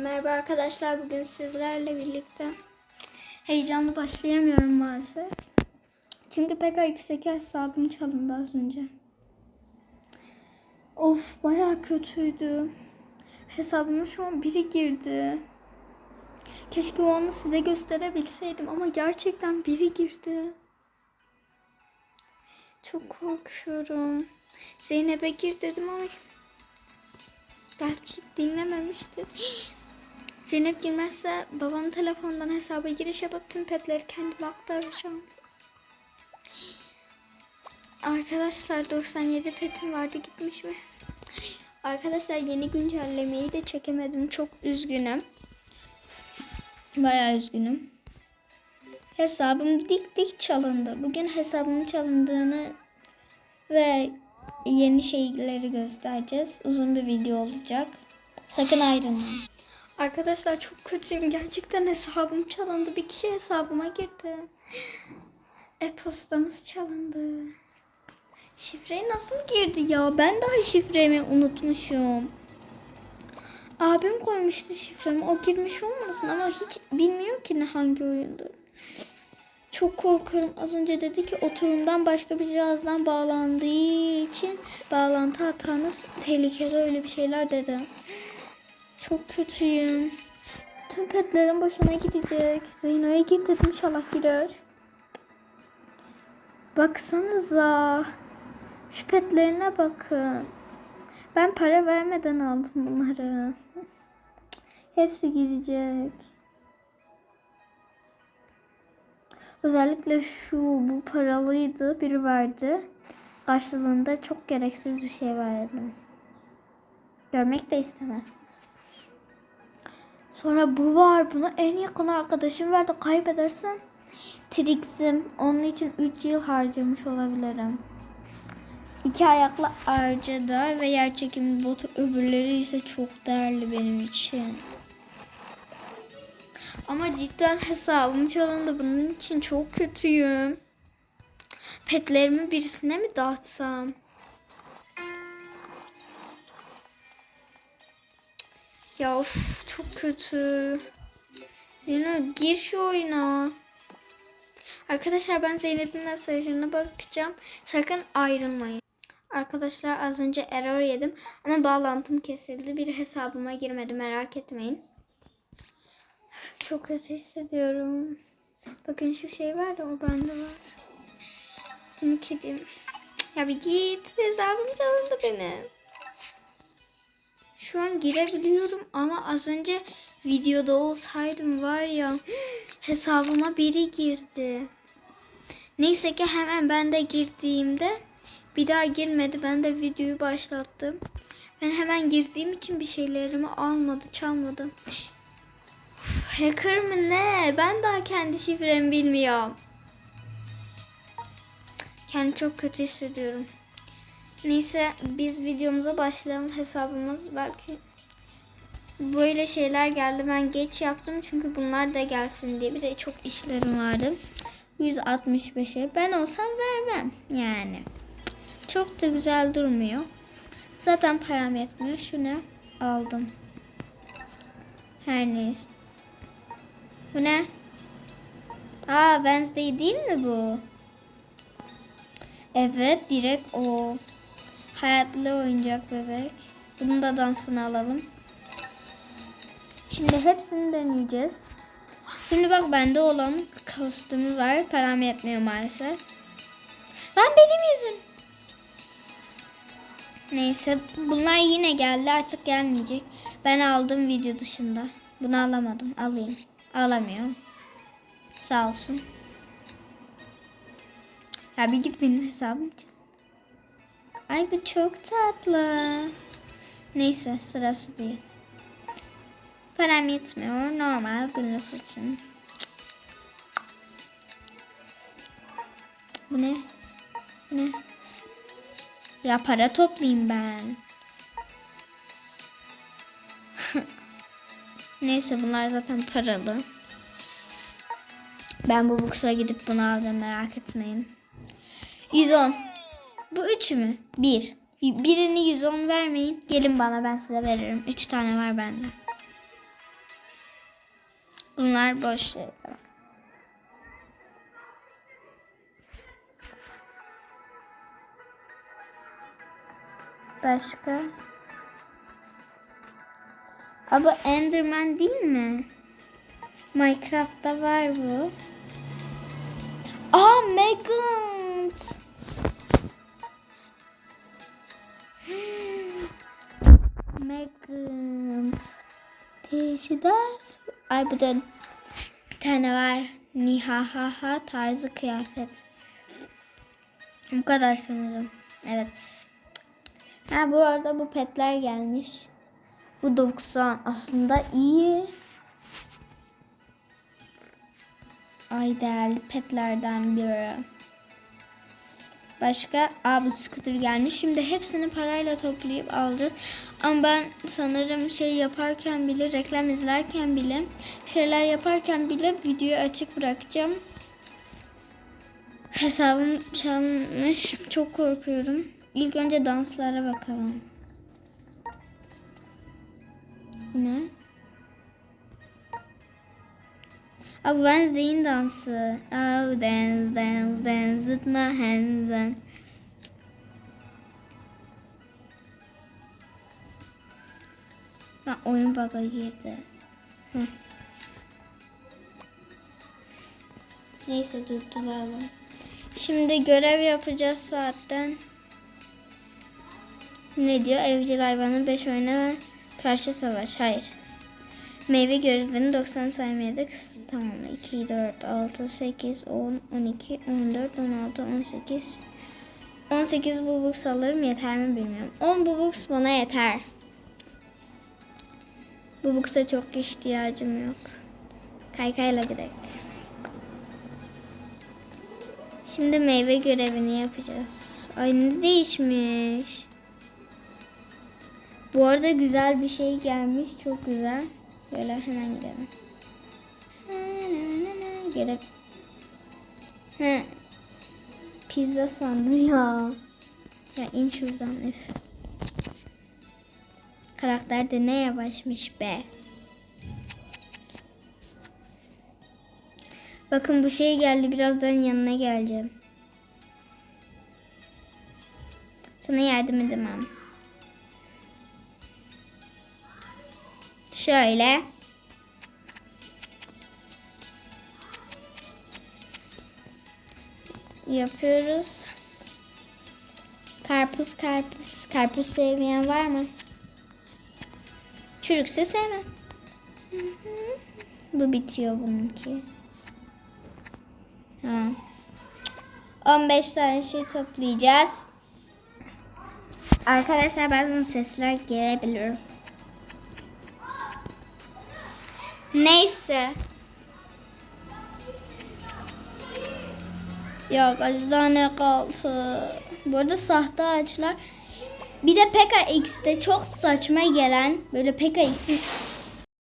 Merhaba arkadaşlar bugün sizlerle birlikte heyecanlı başlayamıyorum maalesef. Çünkü pek yüksek hesabım çalındı az önce. Of bayağı kötüydü. Hesabıma şu an biri girdi. Keşke o anı size gösterebilseydim ama gerçekten biri girdi. Çok korkuyorum. Zeynep'e gir dedim ama belki dinlememiştir. Zeynep girmezse babam telefondan hesaba giriş yapıp tüm petleri kendime aktaracağım. Arkadaşlar 97 petim vardı gitmiş mi? Arkadaşlar yeni güncellemeyi de çekemedim. Çok üzgünüm. Bayağı üzgünüm. Hesabım dik dik çalındı. Bugün hesabımın çalındığını ve yeni şeyleri göstereceğiz. Uzun bir video olacak. Sakın ayrılmayın. Arkadaşlar çok kötüyüm. Gerçekten hesabım çalındı. Bir kişi hesabıma girdi. E-postamız çalındı. Şifreyi nasıl girdi ya? Ben daha şifremi unutmuşum. Abim koymuştu şifremi. O girmiş olmasın ama hiç bilmiyor ki ne hangi oyundur. Çok korkuyorum. Az önce dedi ki oturumdan başka bir cihazdan bağlandığı için bağlantı hatanız tehlikeli öyle bir şeyler dedi. Çok kötüyüm. Tüm petlerim boşuna gidecek. Zeyno'ya gir dedim inşallah girer. Baksanıza. Şu petlerine bakın. Ben para vermeden aldım bunları. Hepsi girecek. Özellikle şu bu paralıydı. Biri verdi. Karşılığında çok gereksiz bir şey verdim. Görmek de istemezsiniz. Sonra bu var. Bunu en yakın arkadaşım verdi. Kaybedersem Trix'im. Onun için 3 yıl harcamış olabilirim. İki ayaklı Arca'da ve yer çekimi botu öbürleri ise çok değerli benim için. Ama cidden hesabım çalındı. Bunun için çok kötüyüm. Petlerimi birisine mi dağıtsam? Ya of çok kötü. Zeynep gir şu oyuna. Arkadaşlar ben Zeynep'in mesajına bakacağım. Sakın ayrılmayın. Arkadaşlar az önce error yedim ama bağlantım kesildi. Bir hesabıma girmedi merak etmeyin. Çok kötü hissediyorum. Bakın şu şey var da o bende var. Bunu kedim. Ya bir git hesabım çalındı benim. Şu an girebiliyorum ama az önce videoda olsaydım var ya hesabıma biri girdi. Neyse ki hemen ben de girdiğimde bir daha girmedi. Ben de videoyu başlattım. Ben hemen girdiğim için bir şeylerimi almadı, çalmadı. Hacker mı ne? Ben daha kendi şifremi bilmiyorum. Kendimi çok kötü hissediyorum. Neyse biz videomuza başlayalım. Hesabımız belki böyle şeyler geldi. Ben geç yaptım çünkü bunlar da gelsin diye. Bir de çok işlerim vardı. 165'e ben olsam vermem yani. Çok da güzel durmuyor. Zaten param yetmiyor. Şu ne? Aldım. Her neyse. Bu ne? Aa Wednesday değil mi bu? Evet direkt o. Hayatlı oyuncak bebek. Bunun da dansını alalım. Şimdi hepsini deneyeceğiz. Şimdi bak bende olan kostümü var. Param yetmiyor maalesef. Lan benim yüzüm. Neyse bunlar yine geldi artık gelmeyecek. Ben aldım video dışında. Bunu alamadım. Alayım. Alamıyorum. Sağ olsun. Ya bir git benim hesabım için. Ay bu çok tatlı. Neyse sırası değil. Param yetmiyor. Normal günlük için. Bu ne? Ne? Ya para toplayayım ben. Neyse bunlar zaten paralı. Ben bu bookstore gidip bunu alacağım merak etmeyin. 110. Bu üç mü? Bir. Birini 110 vermeyin. Gelin bana ben size veririm. Üç tane var bende. Bunlar boş. Başka? Ama Enderman değil mi? Minecraft'ta var bu. Peşidas. Ay bu da bir tane var. Nihahaha tarzı kıyafet. Bu kadar sanırım. Evet. Ha bu arada bu petler gelmiş. Bu 90 aslında iyi. Ay değerli petlerden biri. Başka aa bu scooter gelmiş. Şimdi hepsini parayla toplayıp alacağız. Ama ben sanırım şey yaparken bile reklam izlerken bile şeyler yaparken bile videoyu açık bırakacağım. Hesabım çalmış. Çok korkuyorum. İlk önce danslara bakalım. Bu Wednesday'in dansı. Oh, dance, dance, dance with my hands and... Ha, oyun bug'a girdi. Neyse durduralım. Şimdi görev yapacağız saatten. Ne diyor? Evcil hayvanın 5 oyuna karşı savaş. Hayır. Meyve görevini 90 saymaydık. Tamam. 2, 4, 6, 8, 10, 12, 14, 16, 18. 18 bubuk alırım yeter mi bilmiyorum. 10 bubuk bana yeter. Bubuksa çok ihtiyacım yok. Kaykayla gidelim. Şimdi meyve görevini yapacağız. Ay ne değişmiş. Bu arada güzel bir şey gelmiş. Çok güzel. Böyle hemen gidelim. Görev. He. Pizza sandım ya. Ya in şuradan üf. Karakter de ne yavaşmış be. Bakın bu şey geldi. Birazdan yanına geleceğim. Sana yardım edemem. Şöyle. Yapıyoruz. Karpuz karpuz. Karpuz sevmeyen var mı? Çürükse sevmem. Bu bitiyor bununki. Tamam. 15 tane şey toplayacağız. Arkadaşlar bazen sesler gelebilir. Neyse. Ya kaç tane kaldı? Bu arada sahte ağaçlar. Bir de Pekka X'te çok saçma gelen böyle Pekka X'in